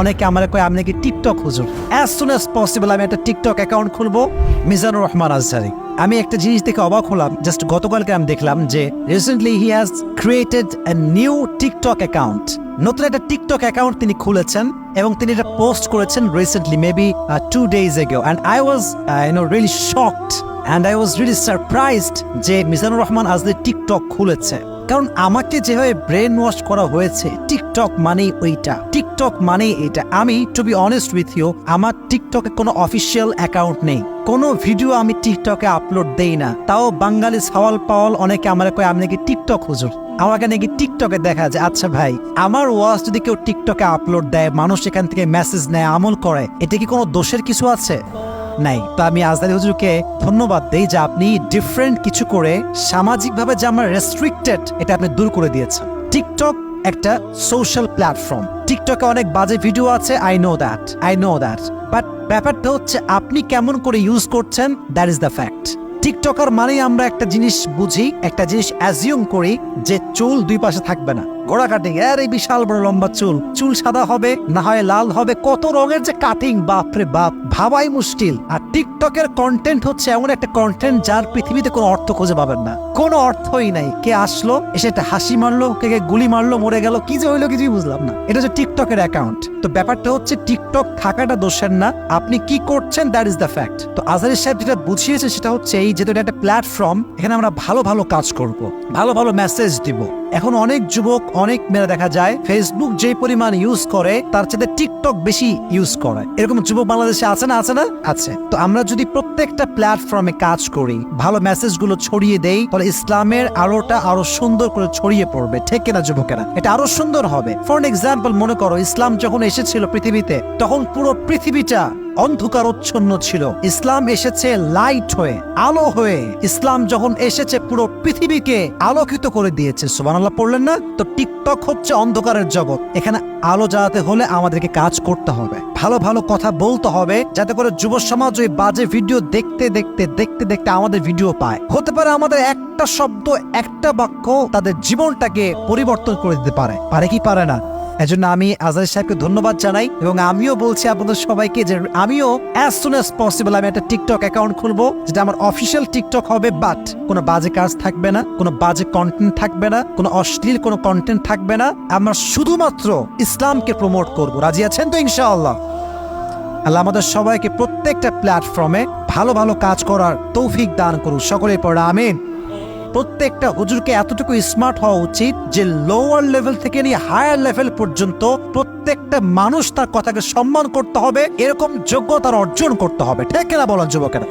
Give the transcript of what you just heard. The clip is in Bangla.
অনেকে আমার কয়, আপনি কি টিকটক হুজুর? অ্যাজ সুন অ্যাজ পসিবল আমি একটা টিকটক অ্যাকাউন্ট খুলবো, মিজানুর রহমান আজহারি আমি একটা জিনিস দেখে অবাক হলাম জাস্ট গতকালকে আমি দেখলাম যে recently he has created a new TikTok account নতুন একটা টিকটক অ্যাকাউন্ট তিনি খুলেছেন এবং তিনি এটা পোস্ট করেছেন recently maybe two days ago and I was you know really shocked and I was really surprised যে মিজানুর রহমান আজলি টিকটক খুলেছে। কারণ আমাকে যেভাবে ব্রেন ওয়াশ করা হয়েছে টিকটক মানেই ওইটা। টিকটক মানেই এটা। আমি to be honest with you আমার টিকটকে কোনো অফিসিয়াল অ্যাকাউন্ট নেই। কোনো ভিডিও আমি টিকটকে আপলোড দেই না। তাও বাঙালি সওয়াল পাওয়াল অনেকে আমার কয়, আমি নাকি টিকটক হুজুর? আমাকে নাকি টিকটকে দেখা যায়। আচ্ছা ভাই, আমার ওয়াজ যদি কেউ টিকটকে আপলোড দেয়, মানুষ এখান থেকে মেসেজ নেয়, আমল করে, এটা কি কোনো দোষের কিছু আছে? নাই। তো আমি আজদারি হুজুরকে ধন্যবাদ দেই যে আপনি ডিফারেন্ট কিছু করে সামাজিকভাবে যে আমরা রেস্ট্রিক্টেড এটা আপনি দূর করে দিয়েছেন। টিকটক একটা সোশ্যাল প্ল্যাটফর্ম টিকটকে অনেক বাজে ভিডিও আছে I know that I know that but ব্যাপারটা হচ্ছে আপনি কেমন করে ইউজ করছেন that is the fact TikToker মানেই আমরা একটা জিনিস বুঝি, একটা জিনিস অ্যাজিউম করি যে চুল দুই পাশে থাকবে না। গোড়া কাটিং, এর এই বিশাল বড় লম্বা চুল। চুল সাদা হবে, না হয় লাল হবে, কত রঙের যে কাটিং বাপরে বাপ, ভাবাই মুশকিল। আর টিকটকের কন্টেন্ট হচ্ছে এমন একটা কন্টেন্ট যার পৃথিবীতে কোনো অর্থ খুঁজে পাবেন না। কোনো অর্থই নাই, কে আসলো, এসে একটা হাসি মারলো, কে কে গুলি মারলো, মরে গেল, কি যে হইল কিছুই বুঝলাম না। এটা হচ্ছে টিকটকের অ্যাকাউন্ট তো ব্যাপারটা হচ্ছে টিকটক থাকাটা দোষের না। আপনি কি করছেন দ্যাট ইজ দ্য ফ্যাক্ট তো আজারি সাহেব যেটা বুঝিয়েছে সেটা হচ্ছে এই যেহেতু এটা একটা প্ল্যাটফর্ম এখানে আমরা ভালো ভালো কাজ করব, ভালো ভালো মেসেজ দিব। এখন অনেক যুবক, অনেক মেয়েরা দেখা যায় ফেসবুক যে পরিমাণ ইউজ করে, তার চাইতে টিকটক বেশি ইউজ করে। এরকম যুবক বাংলাদেশে আছে না আছে না? আছে। তো আমরা যদি প্রত্যেকটা প্ল্যাটফর্মে কাজ করি, ভালো মেসেজগুলো ছড়িয়ে দেই, তাহলে ইসলামের আলোটা আরও সুন্দর করে ছড়িয়ে পড়বে। ঠিক কিনা, যুবকেরা? এটা আরও সুন্দর হবে। ফর এক্সাম্পল মনে করো, ইসলাম যখন এসেছিল পৃথিবীতে, তখন পুরো পৃথিবীটা অন্ধকারচ্ছন্ন ছিল। ইসলাম এসেছে লাইট হয়ে, আলো হয়ে। ইসলাম যখন এসেছে, পুরো পৃথিবীকে আলোকিত করে দিয়েছে। সুবহানাল্লাহ, পড়লেন না? তো টিকটক হচ্ছে অন্ধকারের জগৎ। এখানে আলো জ্বালাতে হলে আমাদেরকে কাজ করতে হবে। ভালো ভালো কথা বলতে হবে, যাতে করে যুব সমাজ ওই বাজে ভিডিও দেখতে দেখতে দেখতে দেখতে আমাদের ভিডিও পায়। হতে পারে আমাদের একটা শব্দ, একটা বাক্য তাদের জীবনটাকে পরিবর্তন করে দিতে পারে। পারে কি পারে না? এজন্য আমি আজাদ সাহেবকে ধন্যবাদ জানাই এবং আমিও বলছি আপনাদের সবাইকে যে আমিও অ্যাজ সুন অ্যাজ পসিবল আমি একটা টিকটক অ্যাকাউন্ট খুলবো, যেটা আমার অফিসিয়াল টিকটক হবে বাট কোনো বাজে কাজ থাকবে না, কোনো বাজে কন্টেন্ট থাকবে না, কোনো অশ্লীল কোনো কন্টেন্ট থাকবে না। আমরা শুধুমাত্র ইসলামকে প্রমোট করব। রাজি আছেন তো ইনশাআল্লাহ? আল্লাহ আমাদের সবাইকে প্রত্যেকটা প্ল্যাটফর্মে ভালো ভালো কাজ করার তৌফিক দান করুন। সকলের পর আমিন। প্রত্যেকটা হুজুরকে এতটুকু স্মার্ট হওয়া উচিত যে লোয়ার লেভেল থেকে নিয়ে হায়ার লেভেল পর্যন্ত প্রত্যেকটা মানুষ তার কথাকে সম্মান করতে হবে, এরকম যোগ্যতা অর্জন করতে হবে। ঠিক না বলেন যুবকেরা?